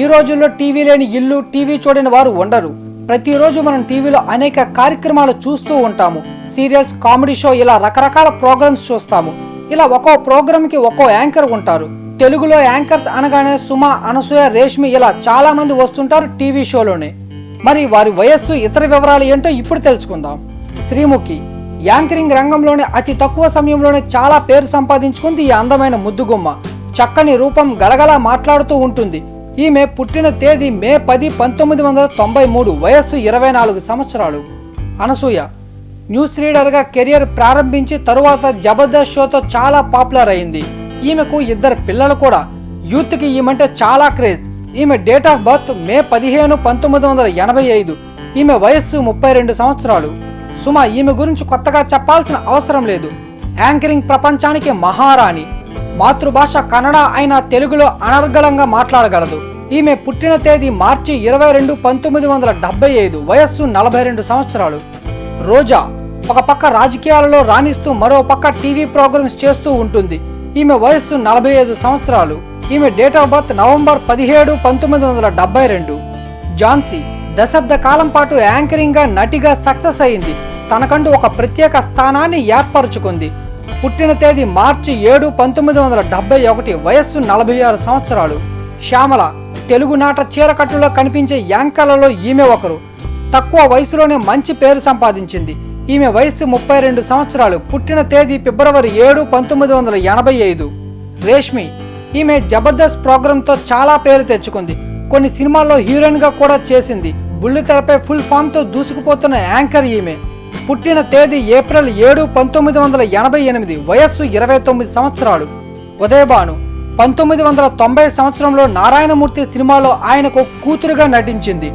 ఈ రోజుల్లో టీవీ లేని ఇల్లు టీవీ చూడని వారు ఉండరు. ప్రతిరోజు మనం టీవీలో అనేక కార్యక్రమాలు చూస్తూ ఉంటాము. సీరియల్స్ కామెడీ షో ఇలా రకరకాల ప్రోగ్రామ్స్ చూస్తాము. ఇలా ఒక్కో ప్రోగ్రామ్కి ఒక్కో యాంకర్ ఉంటారు. తెలుగులో యాంకర్స్ అనగానే సుమ అనసూయ రేష్మి ఇలా చాలా మంది వస్తుంటారు టీవీ షోలోనే. మరి వారి వయస్సు ఇతర వివరాలు ఏంటో ఇప్పుడు తెలుసుకుందాం. శ్రీముఖి యాంకరింగ్ రంగంలోనే అతి తక్కువ సమయంలోనే చాలా పేరు సంపాదించుకుంది ఈ అందమైన ముద్దుగుమ్మ. చక్కని రూపం గలగలా మాట్లాడుతూ ఉంటుంది. ఈమె పుట్టిన తేదీ మే పది పంతొమ్మిది వందల తొంభై మూడు వయస్సు ఇరవై నాలుగు సంవత్సరాలు. అనసూయ న్యూస్ రీడర్గా కెరియర్ ప్రారంభించి తరువాత జబర్దస్త్ షోతో చాలా పాపులర్ అయింది. ఈమెకు ఇద్దరు పిల్లలు కూడా. యూత్కి ఈమెంటే చాలా క్రేజ్. ఈమె డేట్ ఆఫ్ బర్త్ మే పదిహేను పంతొమ్మిది వందల ఎనభై ఐదు. ఈమె వయస్సు ముప్పై రెండు సంవత్సరాలు. సుమ ఈమె గురించి కొత్తగా చెప్పాల్సిన అవసరం లేదు. యాంకరింగ్ ప్రపంచానికి మహారాణి. మాతృభాష కన్నడ అయిన తెలుగులో అనర్గళంగా మాట్లాడగలదు. ఈమె పుట్టిన తేదీ మార్చి ఇరవై రెండు పంతొమ్మిది వందల డెబ్బై ఐదు. వయస్సు నలభై రెండు సంవత్సరాలు. రోజా ఒక పక్క రాజకీయాలలో రాణిస్తూ మరో పక్క టీవీ ప్రోగ్రామ్స్ చేస్తూ ఉంటుంది. ఈమె వయస్సు నలభై ఐదు సంవత్సరాలు. ఈమె డేట్ ఆఫ్ బర్త్ నవంబర్ పదిహేడు పంతొమ్మిది వందల డెబ్బై రెండు. జాన్సీ దశాబ్ద కాలం పాటు యాంకరింగ్గా నటిగా సక్సెస్ అయింది. తనకంటూ ఒక ప్రత్యేక స్థానాన్ని ఏర్పరచుకుంది. పుట్టిన తేదీ మార్చి ఏడు పంతొమ్మిది వందల డెబ్బై ఒకటి వయస్సు నలభై ఆరు సంవత్సరాలు. శ్యామల తెలుగు నాట చీరకట్టులో కనిపించే యాంకర్లలో ఈమె ఒకరు. తక్కువ వయసులోనే మంచి పేరు సంపాదించింది. ఈమె వయస్సు ముప్పై రెండు సంవత్సరాలు. పుట్టిన తేదీ ఫిబ్రవరి ఏడు పంతొమ్మిది వందల ఎనభై ఐదు. రేష్మి ఈమె జబర్దస్త్ ప్రోగ్రాంతో చాలా పేరు తెచ్చుకుంది. కొన్ని సినిమాల్లో హీరోయిన్గా కూడా చేసింది. బుల్లితెరపై ఫుల్ ఫామ్తో దూసుకుపోతున్న యాంకర్ ఈమె. పుట్టిన తేదీ ఏప్రిల్ ఏడు పంతొమ్మిది వందల ఎనభై ఎనిమిది వయస్సు ఇరవై తొమ్మిది సంవత్సరాలు. ఉదయభాను పంతొమ్మిది వందల తొంభై సంవత్సరంలో నారాయణమూర్తి సినిమాలో ఆయనకు కూతురుగా నటించింది.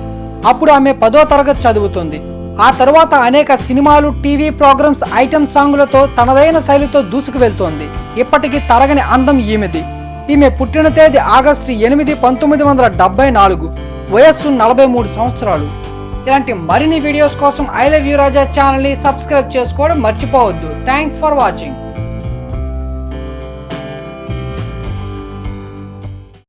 అప్పుడు ఆమె పదో తరగతి చదువుతుంది. ఆ తరువాత అనేక సినిమాలు టీవీ ప్రోగ్రామ్స్ ఐటమ్ సాంగులతో తనదైన శైలితో దూసుకు వెళ్తోంది. ఇప్పటికీ తరగని అందం ఈమెది. ఈమె పుట్టిన తేదీ ఆగస్టు ఎనిమిది పంతొమ్మిది వందల డెబ్బై నాలుగు. వయస్సు నలభై మూడు సంవత్సరాలు. ఇలాంటి మరిన్ని వీడియోస్ కోసం ఐ లవ్ యూ రాజా ఛానల్ని సబ్స్క్రైబ్ చేసుకోవడం మర్చిపోవద్దు. Thanks for watching